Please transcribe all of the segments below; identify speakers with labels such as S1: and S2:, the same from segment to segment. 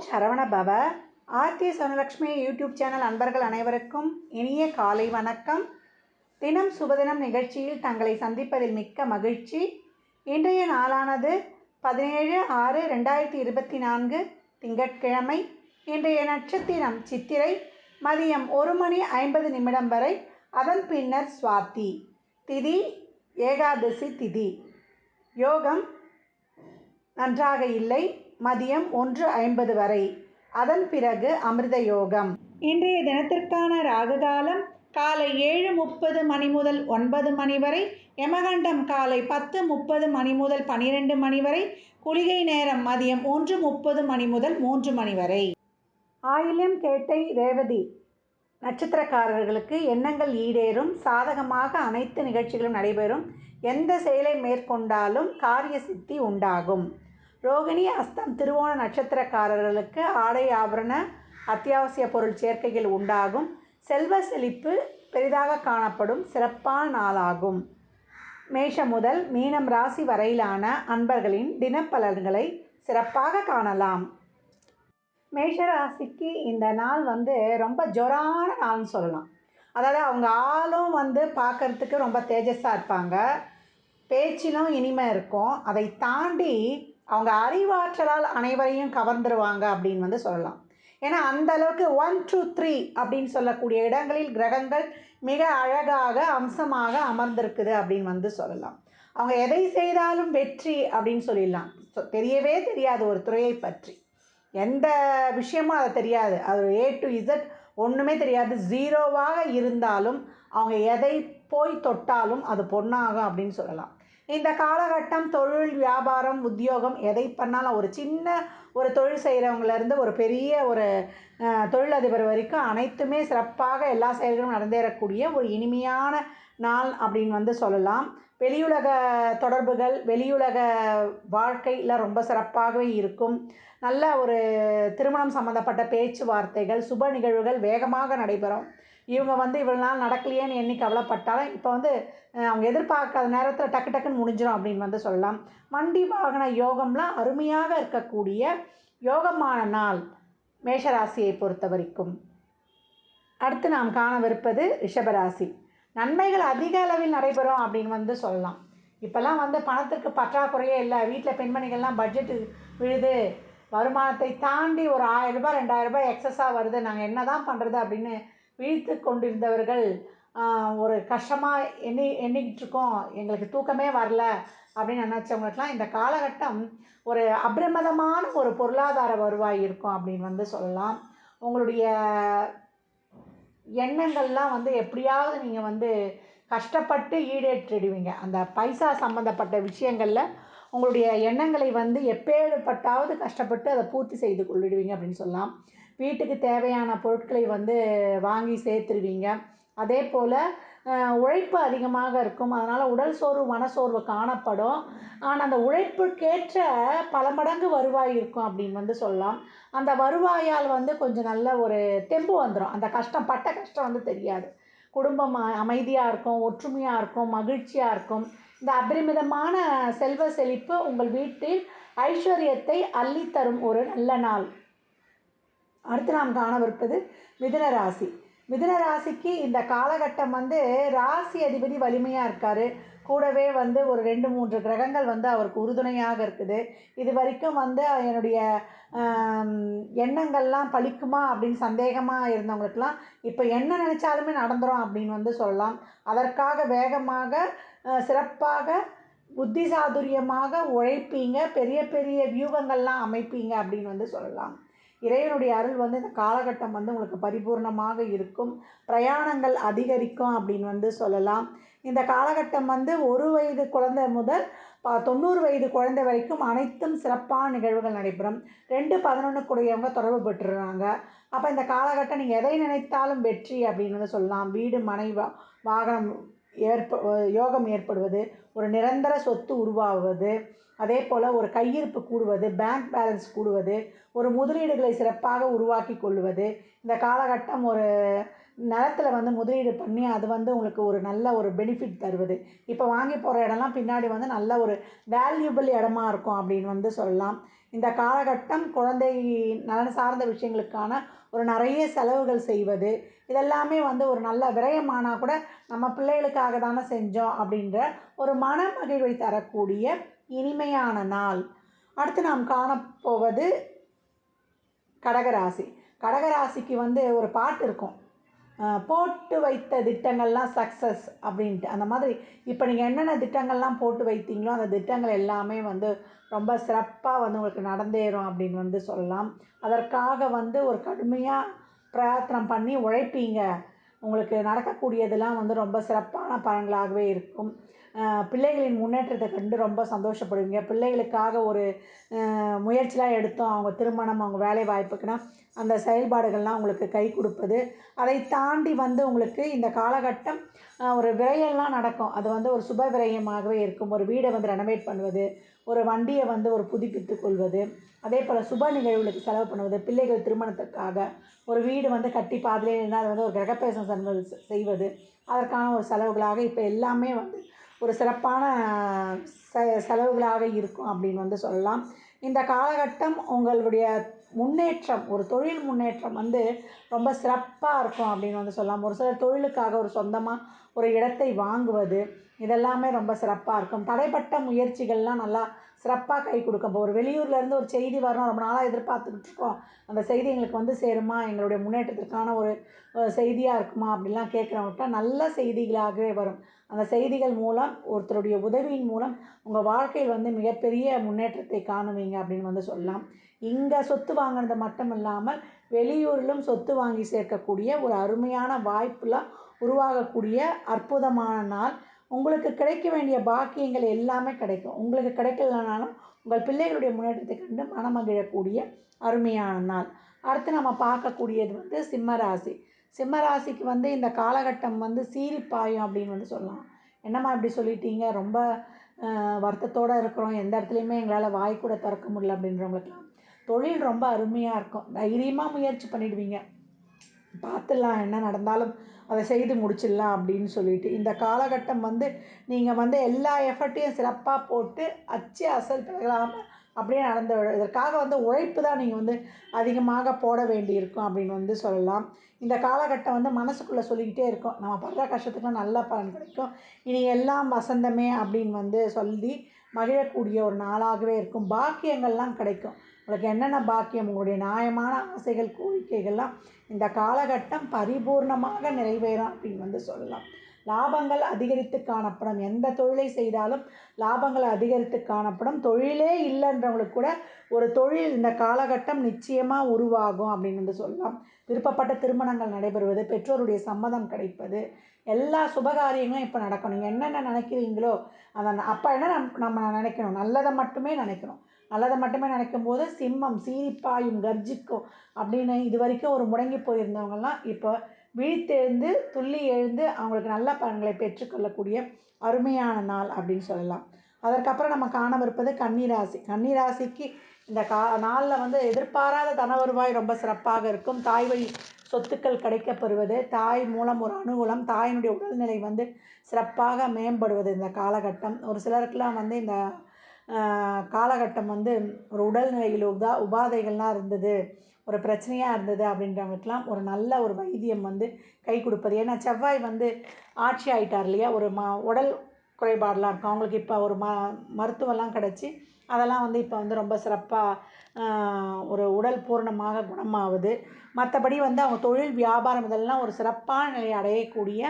S1: சரவண பவ. Aarthi சனலக்ஷ்மி YouTube channel அன்பர்கள் அனைவருக்கும் இனிய காலை வணக்கம். தினம் சுபதினம் நிகழ்ச்சியில் தங்களை சந்திப்பதில் மிக்க மகிழ்ச்சி. இன்றைய நாளானது பதினேழு ஆறு ரெண்டாயிரத்தி இருபத்தி நான்கு திங்கட்கிழமை. இன்றைய நட்சத்திரம் சித்திரை மதியம் ஒரு மணி ஐம்பது நிமிடம் வரை அதன் பின்னர் சுவாதி. திதி ஏகாதசி திதி. யோகம் நன்றாக இல்லை. மதியம் ஒன்று ஐம்பது வரை. அதன் பிறகு அமிர்த யோகம் இன்றைய தினத்திற்கான ராகுகாலம் காலை ஏழு முப்பது மணி முதல் ஒன்பது மணி வரை. யமகண்டம் காலை பத்து முப்பது மணி முதல் பனிரெண்டு மணி வரை. குளிகை நேரம் மதியம் ஒன்று முப்பது மணி முதல் மூன்று மணி வரை. ஆயிலம் கேட்டை ரேவதி. நட்சத்திரக்காரர்களுக்கு எண்ணங்கள் ஈடேறும். சாதகமாக அனைத்து நிகழ்ச்சிகளும் நடைபெறும். எந்த செயலை மேற்கொண்டாலும் காரிய சித்தி உண்டாகும். ரோகிணி அஸ்தம் திருவோண நட்சத்திரக்காரர்களுக்கு ஆடை ஆபரண அத்தியாவசிய பொருள் சேர்க்கைகள் உண்டாகும். செல்வ செழிப்பு பெரிதாக காணப்படும் சிறப்பான நாளாகும். மேஷம் முதல் மீனம் ராசி வரையிலான அன்பர்களின் தினப்பலன்களை சிறப்பாக காணலாம். மேஷராசிக்கு இந்த நாள் வந்து ரொம்ப ஜொரான நாள்னு சொல்லலாம். அதாவது அவங்க ஆளும் வந்து பார்க்கறதுக்கு ரொம்ப தேஜஸாக இருப்பாங்க. பேச்சிலும் இனிமை இருக்கும். அதை தாண்டி அவங்க அறிவாற்றலால் அனைவரையும் கவர்ந்துருவாங்க அப்படின்னு வந்து சொல்லலாம். ஏன்னா அந்த அளவுக்கு ஒன் டூ த்ரீ அப்படின்னு சொல்லக்கூடிய இடங்களில் கிரகங்கள் மிக அழகாக அம்சமாக அமர்ந்திருக்குது அப்படின்னு வந்து சொல்லலாம். அவங்க எதை செய்தாலும் வெற்றி அப்படின்னு சொல்லிடலாம். தெரியவே தெரியாது ஒரு துறையை பற்றி. எந்த விஷயமும் அது தெரியாது. அது ஏ டு இசட் ஒன்றுமே தெரியாது. ஜீரோவாக இருந்தாலும் அவங்க எதை போய் தொட்டாலும் அது பொண்ணாகும் அப்படின்னு சொல்லலாம். இந்த காலகட்டம் தொழில் வியாபாரம் உத்தியோகம் எதை பண்ணாலும் ஒரு சின்ன ஒரு தொழில் செய்கிறவங்கலேருந்து ஒரு பெரிய ஒரு தொழிலதிபர் வரைக்கும் அனைத்துமே சிறப்பாக எல்லா செயல்களும் நடந்தேறக்கூடிய ஒரு இனிமையான நாள் அப்படின்னு வந்து சொல்லலாம். வெளியுலக தொடர்புகள் வெளியுலக வாழ்க்கையில் ரொம்ப சிறப்பாகவே இருக்கும். நல்ல ஒரு திருமணம் சம்மந்தப்பட்ட பேச்சுவார்த்தைகள் சுப நிகழ்வுகள் வேகமாக நடைபெறும். இவங்க வந்து இவ்வளோ நாள் நடக்கலையேன்னு எண்ணி கவலைப்பட்டாலும் இப்போ வந்து அவங்க எதிர்பார்க்காத நேரத்தில் டக்கு டக்குன்னு முடிஞ்சிடும் அப்படின்னு வந்து சொல்லலாம். வண்டி வாகன யோகம்லாம் அருமையாக இருக்கக்கூடிய யோகமான நாள் மேஷராசியை பொறுத்த வரைக்கும். அடுத்து நாம் காணவிருப்பது ரிஷபராசி. நன்மைகள் அதிக அளவில் நடைபெறும் அப்படின்னு வந்து சொல்லலாம். இப்போல்லாம் வந்து பணத்திற்கு பற்றாக்குறையே இல்லை. வீட்டில் பெண்மணிகள்லாம் பட்ஜெட்டு விழுது. வருமானத்தை தாண்டி ஒரு ஆயிரம் ரூபாய் ரெண்டாயிரம் ரூபாய் எக்ஸஸாக வருது. நாங்கள் என்ன தான் பண்ணுறது அப்படின்னு விழித்து கொண்டிருந்தவர்கள் ஒரு கஷ்டமாக எண்ணி எண்ணிக்கிட்டு இருக்கோம் எங்களுக்கு தூக்கமே வரல அப்படின்னு நினச்சவங்களுக்குலாம் இந்த காலகட்டம் ஒரு அபிரமதமான ஒரு பொருளாதார வருவாய் இருக்கும் அப்படின்னு வந்து சொல்லலாம். உங்களுடைய எண்ணங்கள்லாம் வந்து எப்படியாவது நீங்கள் வந்து கஷ்டப்பட்டு ஈடேற்றிடுவீங்க. அந்த பைசா சம்மந்தப்பட்ட விஷயங்களில் உங்களுடைய எண்ணங்களை வந்து எப்பேற்பட்டாவது கஷ்டப்பட்டு அதை பூர்த்தி செய்து கொள்ளிடுவீங்க அப்படின்னு சொல்லலாம். வீட்டுக்கு தேவையான பொருட்களை வந்து வாங்கி சேர்த்துருவீங்க. அதே போல் உழைப்பு அதிகமாக இருக்கும். அதனால் உடல் சோர்வு மனசோர்வு காணப்படும். ஆனால் அந்த உழைப்புக்கேற்ற பல மடங்கு வருவாய் இருக்கும் அப்படின்னு வந்து சொல்லலாம். அந்த வருவாயால் வந்து கொஞ்சம் நல்ல ஒரு தெம்பு வந்துடும் அந்த கஷ்டம் பட்ட கஷ்டம் வந்து தெரியாது. குடும்பம் அமைதியாக இருக்கும் ஒற்றுமையாக இருக்கும் மகிழ்ச்சியாக இருக்கும். இந்த அபரிமிதமான செல்வ செழிப்பு உங்கள் வீட்டில் ஐஸ்வர்யத்தை அள்ளித்தரும் ஒரு நல்ல நாள். அடுத்து நாம் காணவிருப்பது மிதுன ராசி. மிதுன ராசிக்கு இந்த காலகட்டம் வந்து ராசி அதிபதி வலிமையாக இருக்கார். கூடவே வந்து ஒரு ரெண்டு மூன்று கிரகங்கள் வந்து அவருக்கு உறுதுணையாக இருக்குது. இது வரைக்கும் வந்து என்னுடைய எண்ணங்கள்லாம் பலிக்குமா அப்படின்னு சந்தேகமாக இருந்தவங்களுக்கெல்லாம் இப்போ என்ன நினச்சாலுமே நடந்துடும் அப்படின்னு வந்து சொல்லலாம். அதற்காக வேகமாக சிறப்பாக புத்தி சாதுரியமாக உழைப்பீங்க. பெரிய பெரிய வியூகங்கள்லாம் அமைப்பீங்க அப்படின்னு வந்து சொல்லலாம். இறைவனுடைய அருள் வந்து இந்த காலகட்டம் வந்து உங்களுக்கு பரிபூர்ணமாக இருக்கும். பிரயாணங்கள் அதிகரிக்கும் அப்படின்னு வந்து சொல்லலாம். இந்த காலகட்டம் வந்து ஒரு வயது குழந்தை முதல் ப தொண்ணூறு வயது குழந்தை வரைக்கும் அனைத்தும் சிறப்பான நிகழ்வுகள் நடைபெறும். ரெண்டு பதினொன்றுக்குடையவங்க தொடர்பு பெற்றுறாங்க அப்போ இந்த காலகட்டம் நீங்கள் எதை நினைத்தாலும் வெற்றி அப்படின்னு வந்து சொல்லலாம். வீடு மனை வா- வாகனம் ஏற்ப யோகம் ஏற்படுவது ஒரு நிரந்தர சொத்து உருவாவது அதே போல் ஒரு கையிருப்பு கூடுவது பேங்க் பேலன்ஸ் கூடுவது ஒரு முதலீடுகளை சிறப்பாக உருவாக்கி கொள்வது. இந்த காலகட்டம் ஒரு நிலத்தில் வந்து முதலீடு பண்ணி அது வந்து உங்களுக்கு ஒரு நல்ல ஒரு பெனிஃபிட் தருவது. இப்போ வாங்கி போகிற இடம்லாம் பின்னாடி வந்து நல்ல ஒரு வேல்யூபிள் இடமா இருக்கும் அப்படின்னு வந்து சொல்லலாம். இந்த காலகட்டம் குழந்தை நலன் சார்ந்த விஷயங்களுக்கான ஒரு நிறைய செலவுகள் செய்வது. இதெல்லாமே வந்து ஒரு நல்ல விரயமானால் கூட நம்ம பிள்ளைகளுக்காக தானே செஞ்சோம் அப்படின்ற ஒரு மன மகிழ்வை தரக்கூடிய இனிமையான நாள். அடுத்து நாம் காணப்போவது கடகராசி. கடகராசிக்கு வந்து ஒரு பாட்டு இருக்கும். போட்டு வைத்த திட்டங்கள்லாம் சக்ஸஸ் அப்படின்ட்டு. அந்த மாதிரி இப்போ நீங்கள் என்னென்ன திட்டங்கள்லாம் போட்டு வைத்தீங்களோ அந்த திட்டங்கள் எல்லாமே வந்து ரொம்ப சிறப்பாக வந்து உங்களுக்கு நடந்தேறும் அப்படின்னு வந்து சொல்லலாம். அதற்காக வந்து ஒரு கடுமையாக பிரயத்தனம் பண்ணி உழைப்பீங்க. உங்களுக்கு நடக்கக்கூடியதெல்லாம் வந்து ரொம்ப சிறப்பான பலன்களாகவே இருக்கும். பிள்ளைகளின் முன்னேற்றத்தை கண்டு ரொம்ப சந்தோஷப்படுவீங்க. பிள்ளைகளுக்காக ஒரு முயற்சிலாம் எடுத்தோம். அவங்க திருமணம் அவங்க வேலை வாய்ப்புக்குன்னா அந்த செயல்பாடுகள்லாம் உங்களுக்கு கை கொடுப்பது. அதை தாண்டி வந்து உங்களுக்கு இந்த காலகட்டம் ஒரு விரயம்லாம் நடக்கும். அது வந்து ஒரு சுப விரயமாகவே இருக்கும். ஒரு வீடை வந்து ரெனோவேட் பண்ணுவது ஒரு வண்டியை வந்து ஒரு புதுப்பித்து கொள்வது அதே போல் சுப நிகழ்வுகளுக்கு செலவு பண்ணுவது பிள்ளைகள் திருமணத்துக்காக ஒரு வீடு வந்து கட்டி பாதிலே இருந்தால் அது வந்து ஒரு கிரகப்பிரவேசம் செய்வது அதற்கான ஒரு செலவுகளாக இப்போ எல்லாமே வந்து ஒரு சிறப்பான செ செலவுகளாக இருக்கும் அப்படின்னு வந்து சொல்லலாம். இந்த காலகட்டம் உங்களுடைய முன்னேற்றம் ஒரு தொழில் முன்னேற்றம் வந்து ரொம்ப சிறப்பாக இருக்கும் அப்படின்னு வந்து சொல்லலாம். ஒரு சிலர் தொழிலுக்காக ஒரு சொந்தமாக ஒரு இடத்தை வாங்குவது இதெல்லாமே ரொம்ப சிறப்பாக இருக்கும். தடைப்பட்ட முயற்சிகள்லாம் நல்லா சிறப்பாக கை கொடுக்கும். இப்போ ஒரு வெளியூர்லேருந்து ஒரு செய்தி வரணும் ரொம்ப நாளாக எதிர்பார்த்துக்கிட்டு இருக்கோம். அந்த செய்தி எங்களுக்கு வந்து சேருமா? எங்களுடைய முன்னேற்றத்திற்கான ஒரு செய்தியாக இருக்குமா? அப்படிலாம் கேட்குறவங்கள்ட்ட நல்ல செய்திகளாகவே வரும். அந்த செய்திகள் மூலம் ஒருத்தருடைய உதவியின் மூலம் உங்கள் வாழ்க்கையில் வந்து மிகப்பெரிய முன்னேற்றத்தை காணுவீங்க அப்படின்னு வந்து சொல்லலாம். இங்கே சொத்து வாங்கினது மட்டும் இல்லாமல் வெளியூரிலும் சொத்து வாங்கி சேர்க்கக்கூடிய ஒரு அருமையான வாய்ப்புலாம் உருவாகக்கூடிய அற்புதமான நாள். உங்களுக்கு கிடைக்க வேண்டிய பாக்கியங்கள் எல்லாமே கிடைக்கும். உங்களுக்கு கிடைக்கலனாலும் உங்கள் பிள்ளைகளுடைய முன்னேற்றத்தை கண்டு மனமகிழக்கூடிய அருமையான நாள். அடுத்து நம்ம பார்க்கக்கூடியது வந்து சிம்ம ராசி சிம்ம ராசிக்கு வந்து இந்த காலகட்டம் வந்து சீரிப்பாயும் அப்படின்னு வந்து சொல்லலாம். என்னம்மா இப்படி சொல்லிட்டீங்க? ரொம்ப வருத்தத்தோடு இருக்கிறோம். எந்த இடத்துலையுமே எங்களால் வாய் கூட திறக்க முடியல அப்படின்றவங்களுக்குலாம் தொழில் ரொம்ப அருமையாக இருக்கும். தைரியமாக முயற்சி பண்ணிடுவீங்க. பார்த்துடலாம் என்ன நடந்தாலும் அதை செய்து முடிச்சிடலாம் அப்படின்னு சொல்லிட்டு. இந்த காலகட்டம் வந்து நீங்கள் வந்து எல்லா எஃபர்ட்டையும் சிறப்பாக போட்டு அச்சு அசல் பிறகாமல் அப்படியே நடந்து இதற்காக வந்து உழைப்பு தான் நீங்கள் வந்து அதிகமாக போட வேண்டியிருக்கும் அப்படின்னு வந்து சொல்லலாம். இந்த காலகட்டம் வந்து மனசுக்குள்ளே சொல்லிக்கிட்டே இருக்கும். நம்ம படுற கஷ்டத்துக்குலாம் நல்ல பலன் கிடைக்கும். இனி எல்லாம் வசந்தமே அப்படின்னு வந்து சொல்லி மகிழக்கூடிய ஒரு நாளாகவே இருக்கும். பாக்கியங்கள்லாம் கிடைக்கும். உங்களுக்கு என்னென்ன பாக்கியம் உங்களுடைய நியாயமான ஆசைகள் கோரிக்கைகள்லாம் இந்த காலகட்டம் பரிபூர்ணமாக நிறைவேறும் அப்படின்னு வந்து சொல்லலாம். லாபங்கள் அதிகரித்து காணப்படும். எந்த தொழிலை செய்தாலும் லாபங்கள் அதிகரித்து காணப்படும். தொழிலே இல்லைன்றவங்களுக்கு கூட ஒரு தொழில் இந்த காலகட்டம் நிச்சயமாக உருவாகும் அப்படின்னு வந்து சொல்லலாம். விருப்பப்பட்ட திருமணங்கள் நடைபெறுவது பெற்றோருடைய சம்மதம் கிடைப்பது எல்லா சுபகாரியங்களும் இப்போ நடக்கணும். நீங்கள் என்னென்ன நினைக்கிறீங்களோ அதை அப்போ என்ன நம் நம்ம நினைக்கணும்? நல்லதை மட்டுமே நினைக்கணும். நல்லதை மட்டுமே நினைக்கும் போது சிம்மம் சீரிப்பாயும் கர்ஜிக்கும் அப்படின்னு இது வரைக்கும் ஒரு முடங்கி போயிருந்தவங்கலாம் இப்போ விழித்தெழுந்து துள்ளி எழுந்து அவங்களுக்கு நல்ல பலன்களை பெற்றுக்கொள்ளக்கூடிய அருமையான நாள் அப்படின்னு சொல்லலாம். அதற்கப்புறம் நம்ம காணவிருப்பது கன்னிராசி. கன்னிராசிக்கு இந்த கா நாளில் வந்து எதிர்பாராத தன வருவாய் ரொம்ப சிறப்பாக இருக்கும். தாய் வழி சொத்துக்கள் கிடைக்கப்பெறுவது தாய் மூலம் ஒரு அனுகூலம் தாயினுடைய உடல்நிலை வந்து சிறப்பாக மேம்படுவது இந்த காலகட்டம். ஒரு சிலருக்கெலாம் வந்து இந்த காலகட்டம் வந்து ஒரு உடல்நிலையில் உதா உபாதைகள்லாம் இருந்தது ஒரு பிரச்சனையாக இருந்தது அப்படின்றவங்களுக்குலாம் ஒரு நல்ல ஒரு வைத்தியம் வந்து கை கொடுப்பது. ஏன்னா செவ்வாய் வந்து ஆட்சி ஆகிட்டார் இல்லையா? ஒரு ம உடல் குறைபாடெலாம் இருக்கும். அவங்களுக்கு இப்போ ஒரு ம மருத்துவம்லாம் கிடச்சி அதெல்லாம் வந்து இப்போ வந்து ரொம்ப சிறப்பாக ஒரு உடல் பூரணமாக குணமாகுது. மற்றபடி வந்து அவங்க தொழில் வியாபாரம் இதெல்லாம் ஒரு சிறப்பான நிலையை அடையக்கூடிய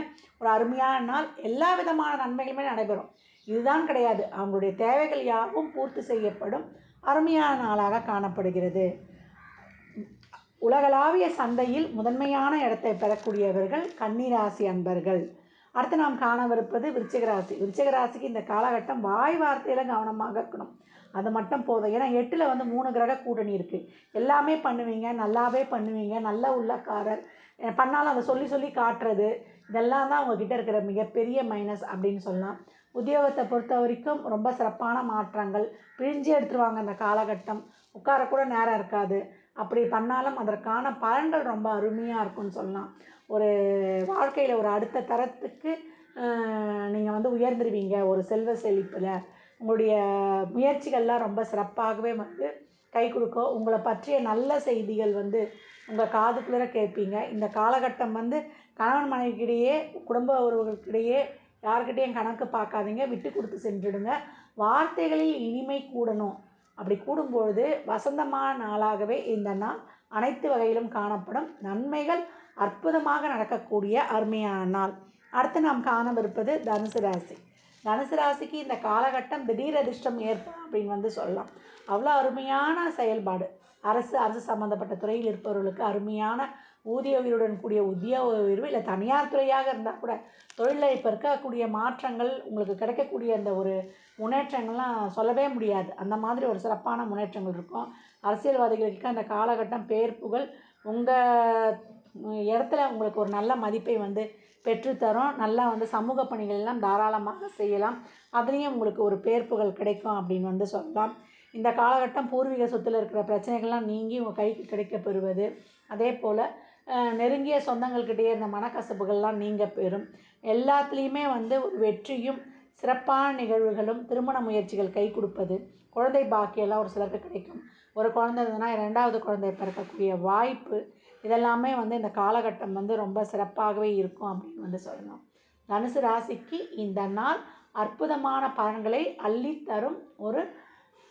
S1: ஒரு அருமையான நாள். எல்லா விதமான நன்மைகளுமே நடைபெறும். இதுதான் கிடையாது. அவங்களுடைய தேவைகள் யாவும் பூர்த்தி செய்யப்படும். அருமையான நாளாக காணப்படுகிறது. உலகளாவிய சந்தையில் முதன்மையான இடத்தை பெறக்கூடியவர்கள் கன்னிராசி அன்பர்கள். அடுத்து நாம் காணவிருப்பது விருச்சிகராசி. விருச்சிகராசிக்கு இந்த காலகட்டம் வாய் வார்த்தையில் கவனமாக இருக்கணும். அது மட்டும் போதும். ஏன்னா எட்டில் வந்து மூணு கிரக கூட்டணி இருக்குது எல்லாமே பண்ணுவீங்க. நல்லாவே பண்ணுவீங்க. நல்ல உள்ளக்காரர். பண்ணாலும் அதை சொல்லி சொல்லி காட்டுறது. இதெல்லாம் தான் உங்ககிட்ட இருக்கிற மிகப்பெரிய மைனஸ் அப்படின்னு சொல்லலாம். உத்தியோகத்தை பொறுத்த வரைக்கும் ரொம்ப சிறப்பான மாற்றங்கள். பிழிஞ்சு எடுத்துருவாங்க அந்த காலகட்டம். உட்காரக்கூட நேரம் இருக்காது. அப்படி பண்ணாலும் அதற்கான பலன்கள் ரொம்ப அருமையாக இருக்கும்னு சொல்லலாம். ஒரு வாழ்க்கையில் ஒரு அடுத்த தரத்துக்கு நீங்கள் வந்து உயர்ந்துருவீங்க. ஒரு செல்வ செழிப்பில். உங்களுடைய முயற்சிகள்லாம் ரொம்ப சிறப்பாகவே வந்து கை கொடுக்கும். உங்களை பற்றிய நல்ல செய்திகள் வந்து உங்கள் காதுக்குள்ளார கேட்பீங்க. இந்த காலகட்டம் வந்து கணவன் மனைவிக்கிடையே குடும்ப உறவுகளுக்கிடையே யார்கிட்டேயும் கணக்கு பார்க்காதீங்க விட்டு கொடுத்து சென்றுடுங்க. வார்த்தைகளில் இனிமை கூடணும். அப்படி கூடும்பொழுது வசந்தமான நாளாகவே இந்த நாள் அனைத்து வகையிலும் காணப்படும். நன்மைகள் அற்புதமாக நடக்கக்கூடிய அருமையான நாள். அடுத்து நாம் காணவிருப்பது தனுசு ராசி. தனுசு ராசிக்கு இந்த காலகட்டம் திடீர் அதிர்ஷ்டம் ஏற்படும் அப்படின்னு வந்து சொல்லலாம். அவ்வளோ அருமையான செயல்பாடு. அரசு அரசு சம்மந்தப்பட்ட துறையில் இருப்பவர்களுக்கு அருமையான ஊதிய உயர்வுடன் கூடிய உத்தியோக உயர்வு இல்லை தனியார் துறையாக இருந்தால் கூட தொழிலில் இப்போ இருக்கக்கூடிய மாற்றங்கள் உங்களுக்கு கிடைக்கக்கூடிய அந்த ஒரு முன்னேற்றங்கள்லாம் சொல்லவே முடியாது. அந்த மாதிரி ஒரு சிறப்பான முன்னேற்றங்கள் இருக்கும். அரசியல்வாதிகளுக்கு அந்த காலகட்டம் பேர் புகழ் உங்கள் இடத்துல உங்களுக்கு ஒரு நல்ல மதிப்பை வந்து பெற்றுத்தரும். நல்லா வந்து சமூக பணிகள் எல்லாம் தாராளமாக செய்யலாம். அதுலேயும் உங்களுக்கு ஒரு பேர் புகழ் கிடைக்கும் அப்படின்னு வந்து சொல்லலாம். இந்த காலகட்டம் பூர்வீக சொத்தில் இருக்கிற பிரச்சனைகள்லாம் நீங்கி உங்கள் கைக்கு கிடைக்கப்பெறுவது அதே போல் நெருங்கிய சொந்தங்கள்கிட்டயே இருந்த மனக்கசப்புகள்லாம் நீங்க பெறும். எல்லாத்துலேயுமே வந்து ஒரு வெற்றியும் சிறப்பான நிகழ்வுகளும் திருமண முயற்சிகள் கை கொடுப்பது குழந்தை பாக்கியெல்லாம் ஒரு சிலருக்கு கிடைக்கும். ஒரு குழந்தை இருந்ததுன்னா ரெண்டாவது குழந்தை பிறக்கக்கூடிய வாய்ப்பு இதெல்லாமே வந்து இந்த காலகட்டம் வந்து ரொம்ப சிறப்பாகவே இருக்கும் அப்படின்னு வந்து சொல்லணும். தனுசு ராசிக்கு இந்த நாள் அற்புதமான பலன்களை அள்ளித்தரும் ஒரு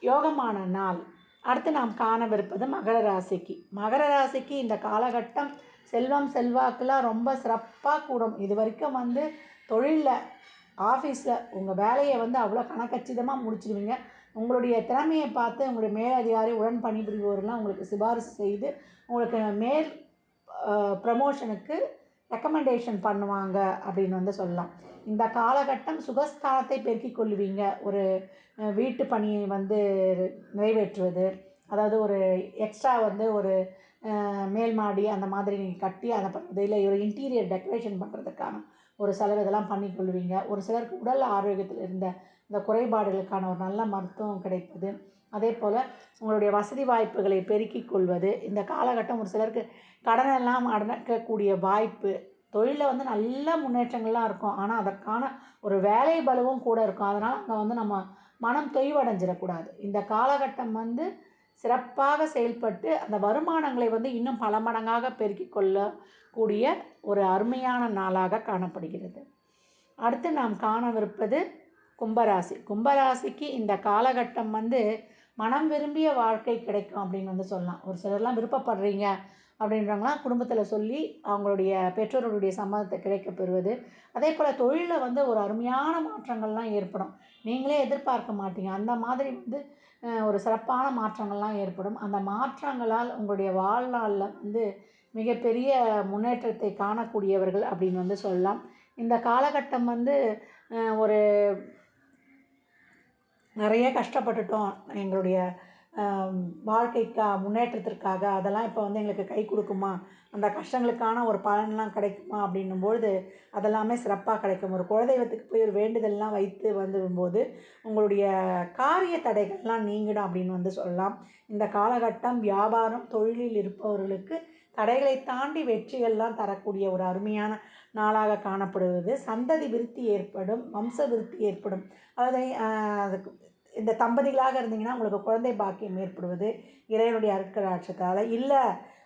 S1: யோகமான நாள். அடுத்து நாம் காணவிருப்பது மகர ராசிக்கு. மகர ராசிக்கு இந்த காலகட்டம் செல்வம் செல்வாக்குலாம் ரொம்ப சிறப்பாக கூடும். இது வரைக்கும் வந்து தொழிலில் ஆஃபீஸில் உங்கள் வேலையை வந்து அவ்வளோ கணக்கச்சிதமாக முடிச்சிடுவீங்க. உங்களுடைய திறமையை பார்த்து உங்களுடைய மேலதிகாரி உடன் பணிபுரிபவர்கள்லாம் உங்களுக்கு சிபாரிசு செய்து உங்களுக்கு மேல் ப்ரமோஷனுக்கு ரெக்கமெண்டேஷன் பண்ணுவாங்க அப்படின்னு வந்து சொல்லலாம். இந்த காலகட்டம் சுகஸ்தானத்தை பெருக்கிக் கொள்வீங்க. ஒரு வீட்டு பணியை வந்து நிறைவேற்றுவது. அதாவது ஒரு எக்ஸ்ட்ரா வந்து ஒரு மேல் மாடி அந்த மாதிரி நீங்கள் கட்டி அதை பண்ணுறது இல்லை ஒரு இன்டீரியர் டெக்கரேஷன் பண்ணுறதுக்கான ஒரு செலவு இதெல்லாம் பண்ணிக்கொள்வீங்க ஒரு சிலருக்கு உடல் ஆரோக்கியத்தில் இருந்த இந்த குறைபாடுகளுக்கான ஒரு நல்ல மருத்துவம் கிடைப்பது. அதே போல் உங்களுடைய வசதி வாய்ப்புகளை பெருக்கிக் கொள்வது. இந்த காலகட்டம் ஒரு சிலருக்கு கடனெல்லாம் அடக்கக்கூடிய வாய்ப்பு தொழிலில் வந்து நல்ல முன்னேற்றங்கள்லாம் இருக்கும். ஆனால் அதற்கான ஒரு வேலை பலுவும் கூட இருக்கும். அதனால் அங்கே வந்து நம்ம மனம் தொய்வடைஞ்சிடக்கூடாது. இந்த காலகட்டம் வந்து சிறப்பாக செயல்பட்டு அந்த வருமானங்களை வந்து இன்னும் பல மடங்காக பெருக்கிக் கொள்ளக்கூடிய ஒரு அருமையான நாளாக காணப்படுகிறது. அடுத்து நாம் காணவிருப்பது கும்பராசி. கும்பராசிக்கு இந்த காலகட்டம் வந்து மனம் விரும்பிய வாழ்க்கை கிடைக்கும் அப்படின்னு வந்து சொல்லலாம். ஒரு சிலர்லாம் விருப்பப்படுறீங்க. அப்படின்றவங்களாம் குடும்பத்தில் சொல்லி அவங்களுடைய பெற்றோர்களுடைய சம்மதத்தை கிடைக்க பெறுவது அதே போல் தொழிலில் வந்து ஒரு அருமையான மாற்றங்கள்லாம் ஏற்படும். நீங்களே எதிர்பார்க்க மாட்டீங்க. அந்த மாதிரி வந்து ஒரு சிறப்பான மாற்றங்கள்லாம் ஏற்படும். அந்த மாற்றங்களால் உங்களுடைய வாழ்நாளில் வந்து மிகப்பெரிய முன்னேற்றத்தை காணக்கூடியவர்கள் அப்படின்னு வந்து சொல்லலாம். இந்த காலகட்டம் வந்து ஒரு நிறைய கஷ்டப்பட்டுட்டோம். எங்களுடைய வாழ்க்கைக்கா முன்னேற்றத்திற்காக அதெல்லாம் இப்போ வந்து எங்களுக்கு கை கொடுக்குமா? அந்த கஷ்டங்களுக்கான ஒரு பலன்லாம் கிடைக்குமா? அப்படின்னும்பொழுது அதெல்லாமே சிறப்பாக கிடைக்கும். ஒரு குலதெய்வத்துக்கு போய் ஒரு வேண்டுதல்லாம் வைத்து வந்துடும்போது உங்களுடைய காரிய தடைகள்லாம் நீங்கிடும் அப்படின்னு வந்து சொல்லலாம். இந்த காலகட்டம் வியாபாரம் தொழிலில் இருப்பவர்களுக்கு தடைகளை தாண்டி வெற்றிகள்லாம் தரக்கூடிய ஒரு அருமையான நாளாக காணப்படுவது சந்ததி விருத்தி ஏற்படும் வம்ச விருத்தி ஏற்படும். அதாவது அதுக்கு இந்த தம்பதிகளாக இருந்தீங்கன்னா உங்களுக்கு குழந்தை பாக்கியம் ஏற்படுவது இறைவனுடைய அருட்கடாட்சத்தால் இல்லை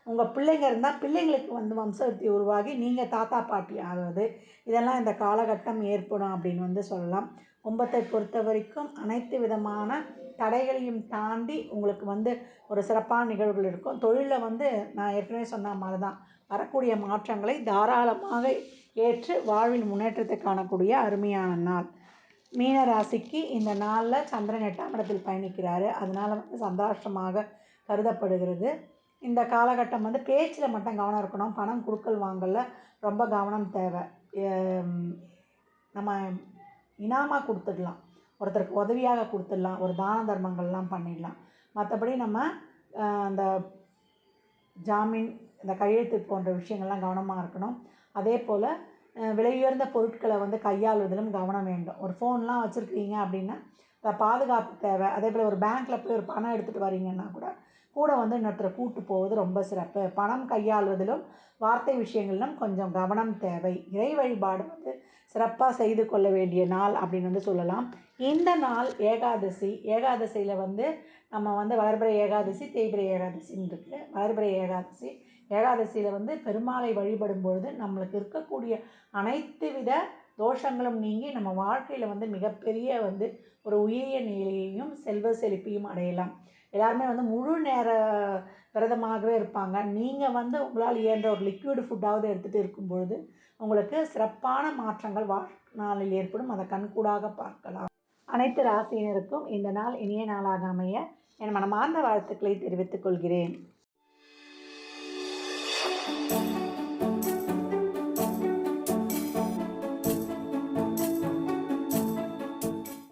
S1: உங்கள் பிள்ளைங்க இருந்தால் பிள்ளைங்களுக்கு வந்து வம்சவர்த்தி உருவாகி நீங்கள் தாத்தா பாட்டி ஆகிறது இதெல்லாம் இந்த காலகட்டம் ஏற்படும் அப்படின்னு வந்து சொல்லலாம். கும்பத்தை பொறுத்த வரைக்கும் அனைத்து விதமான தடைகளையும் தாண்டி உங்களுக்கு வந்து ஒரு சிறப்பான நிகழ்வுகள் இருக்கும். தொழிலில் வந்து நான் ஏற்கனவே சொன்ன மாதிரி தான் வரக்கூடிய மாற்றங்களை தாராளமாக ஏற்று வாழ்வில் முன்னேற்றத்தை காணக்கூடிய அருமையான நாள். மீன ராசிக்கு இந்த நாளில் சந்திரன் எட்டாம் இடத்தில் பயணிக்கிறாரு. அதனால் வந்து சந்தோஷமாக கருதப்படுகிறது. இந்த காலகட்டம் வந்து பேச்சில் மட்டும் கவனம் இருக்கணும். பணம் கொடுக்கல் வாங்கல ரொம்ப கவனம் தேவை. நம்ம இனாமாக கொடுத்துடலாம். ஒருத்தருக்கு உதவியாக கொடுத்துடலாம். ஒரு தான தர்மங்கள்லாம் பண்ணிடலாம். மற்றபடி நம்ம அந்த ஜாமீன் இந்த கையெழுத்து போன்ற விஷயங்கள்லாம் கவனமாக இருக்கணும். அதே போல் விலையுயர்ந்த பொருட்களை வந்து கையாளுவதிலும் கவனம் வேண்டும். ஒரு ஃபோன்லாம் வச்சுருக்கீங்க அப்படின்னா இப்போ பாதுகாப்பு தேவை. அதே போல் ஒரு பேங்க்கில் போய் ஒரு பணம் எடுத்துகிட்டு வரீங்கன்னா கூட கூட வந்து இன்னொருத்தரை கூட்டு போவது ரொம்ப சிறப்பு. பணம் கையாள்வதிலும் வார்த்தை விஷயங்களிலும் கொஞ்சம் கவனம் தேவை. இறை வழிபாடு வந்து சிறப்பாக செய்து கொள்ள வேண்டிய நாள் அப்படின்னு வந்து சொல்லலாம். இந்த நாள் ஏகாதசி. ஏகாதசியில் வந்து நம்ம வந்து வளர்பிறை ஏகாதசி தேய்பிரை ஏகாதசின்னு இருக்குது வளர்பிறை ஏகாதசி ஏகாதசியில் வந்து பெருமாளை வழிபடும் பொழுது நம்மளுக்கு இருக்கக்கூடிய அனைத்து வித தோஷங்களும் நீங்கி நம்ம வாழ்க்கையில் வந்து மிகப்பெரிய வந்து ஒரு உயரிய நிலையையும் செல்வ செழிப்பையும் அடையலாம். எல்லாருமே வந்து முழு நேர விரதமாகவே இருப்பாங்க. நீங்கள் வந்து உங்களால் இயன்ற ஒரு லிக்விட் ஃபுட்டாவது எடுத்துகிட்டு இருக்கும் பொழுது உங்களுக்கு சிறப்பான மாற்றங்கள் வாழ்நாளில் ஏற்படும். அதை கண்கூடாக பார்க்கலாம். அனைத்து ராசியினருக்கும் இந்த நாள் இனிய நாளாக அமைய என் மனமார்ந்த வாழ்த்துக்களை தெரிவித்துக் கொள்கிறேன்.